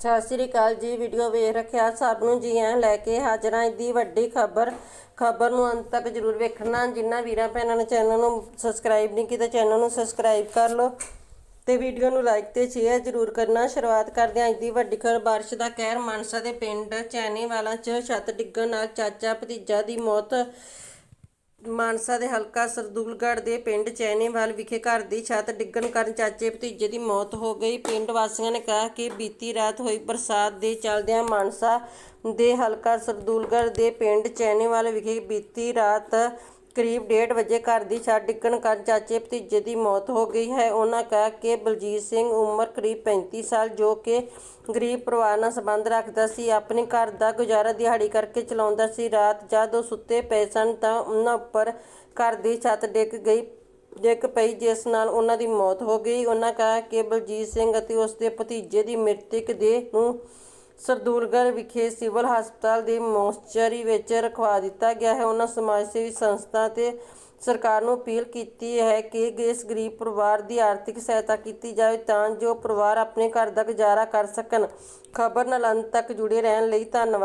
ਸਤਿ ਸ੍ਰੀ ਅਕਾਲ ਜੀ ਵੀਡੀਓ ਵੇਖ ਰੱਖਿਆ ਸਭ ਨੂੰ ਜੀ, ਐਂ ਲੈ ਕੇ ਹਾਜ਼ਰਾਂ ਇੱਦੀ ਵੱਡੀ ਖਬਰ। ਖਬਰ ਨੂੰ ਅੰਤ ਤੱਕ ਜਰੂਰ ਵੇਖਣਾ। ਜਿਨ੍ਹਾਂ ਵੀਰਾਂ ਭੈਣਾਂ ਨੇ ਚੈਨਲ ਨੂੰ ਸਬਸਕ੍ਰਾਈਬ ਨਹੀਂ ਕੀਤਾ ਚੈਨਲ ਨੂੰ ਸਬਸਕ੍ਰਾਈਬ ਕਰ ਲਓ ਤੇ ਵੀਡੀਓ ਨੂੰ ਲਾਈਕ ਤੇ ਸ਼ੇਅਰ ਜਰੂਰ ਕਰਨਾ। ਸ਼ੁਰੂਆਤ ਕਰਦੇ ਹਾਂ ਅੱਜ ਦੀ ਵੱਡੀ ਖਬਰ। ਬਾਰਿਸ਼ ਦਾ ਕਹਿਰ ਮਾਨਸਾ ਦੇ ਪਿੰਡ ਚੈਨੀਵਾਲਾ 'ਚ ਛੱਤ ਡਿੱਗਣ ਨਾਲ ਚਾਚਾ ਭਤੀਜਾ ਦੀ ਮੌਤ ਮਾਨਸਾ ਦੇ ਹਲਕਾ ਸਰਦੂਲਗੜ੍ਹ ਦੇ ਪਿੰਡ ਚੈਨੀਵਾਲ ਵਿਖੇ ਘਰ ਦੀ ਛੱਤ ਡਿੱਗਣ ਕਾਰਨ ਚਾਚੇ ਭਤੀਜੇ ਦੀ ਮੌਤ ਹੋ ਗਈ। ਪਿੰਡ ਵਾਸੀਆਂ ਨੇ ਕਿਹਾ ਕਿ ਬੀਤੀ ਰਾਤ ਹੋਈ ਬਰਸਾਤ ਦੇ ਚੱਲਦਿਆਂ ਮਾਨਸਾ ਦੇ ਹਲਕਾ ਸਰਦੂਲਗੜ੍ਹ ਦੇ ਪਿੰਡ ਚੈਨੀਵਾਲ ਵਿਖੇ ਬੀਤੀ ਰਾਤ ਕਰੀਬ 1:30 ਵਜੇ ਘਰ ਦੀ ਛੱਤ ਡਿੱਗਣ ਕਾਰਨ ਚਾਚੇ ਭਤੀਜੇ ਦੀ ਮੌਤ ਹੋ ਗਈ ਹੈ। ਉਹਨਾਂ ਕਿਹਾ ਕਿ ਬਲਜੀਤ ਸਿੰਘ ਉਮਰ ਕਰੀਬ 35 ਸਾਲ, ਜੋ ਕਿ ਗਰੀਬ ਪਰਿਵਾਰ ਨਾਲ ਸੰਬੰਧ ਰੱਖਦਾ ਸੀ, ਆਪਣੇ ਘਰ ਦਾ ਗੁਜ਼ਾਰਾ ਦਿਹਾੜੀ ਕਰਕੇ ਚਲਾਉਂਦਾ ਸੀ। ਰਾਤ ਜਦ ਉਹ ਸੁੱਤੇ ਪਏ ਸਨ ਤਾਂ ਉਹਨਾਂ ਉੱਪਰ ਘਰ ਦੀ ਛੱਤ ਡਿੱਗ ਗਈ, ਡਿੱਗ ਪਈ, ਜਿਸ ਨਾਲ ਉਹਨਾਂ ਦੀ ਮੌਤ ਹੋ ਗਈ। ਉਹਨਾਂ ਕਿਹਾ ਕਿ ਬਲਜੀਤ ਸਿੰਘ ਅਤੇ ਉਸ ਦੇ ਭਤੀਜੇ ਦੀ ਮ੍ਰਿਤਕ ਦੇਹ ਨੂੰ ਸਰਦੂਲਗੜ੍ਹ ਵਿਖੇ ਸਿਵਲ ਹਸਪਤਾਲ ਦੇ ਮੋਸਚਰੀ ਵਿੱਚ ਰਖਵਾ ਦਿੱਤਾ ਗਿਆ ਹੈ। ਉਹਨਾਂ ਸਮਾਜ ਸੇਵੀ ਸੰਸਥਾ ਤੇ ਸਰਕਾਰ ਨੂੰ ਅਪੀਲ ਕੀਤੀ ਹੈ ਕਿ ਇਸ ਗਰੀਬ ਪਰਿਵਾਰ ਦੀ ਆਰਥਿਕ ਸਹਾਇਤਾ ਕੀਤੀ ਜਾਵੇ ਤਾਂ ਜੋ ਪਰਿਵਾਰ ਆਪਣੇ ਘਰ ਦਾ ਗੁਜ਼ਾਰਾ ਕਰ ਸਕਣ। ਖਬਰ ਨਾਲ ਅੰਤ ਤੱਕ ਜੁੜੇ ਰਹਿਣ ਲਈ ਧੰਨਵਾਦ।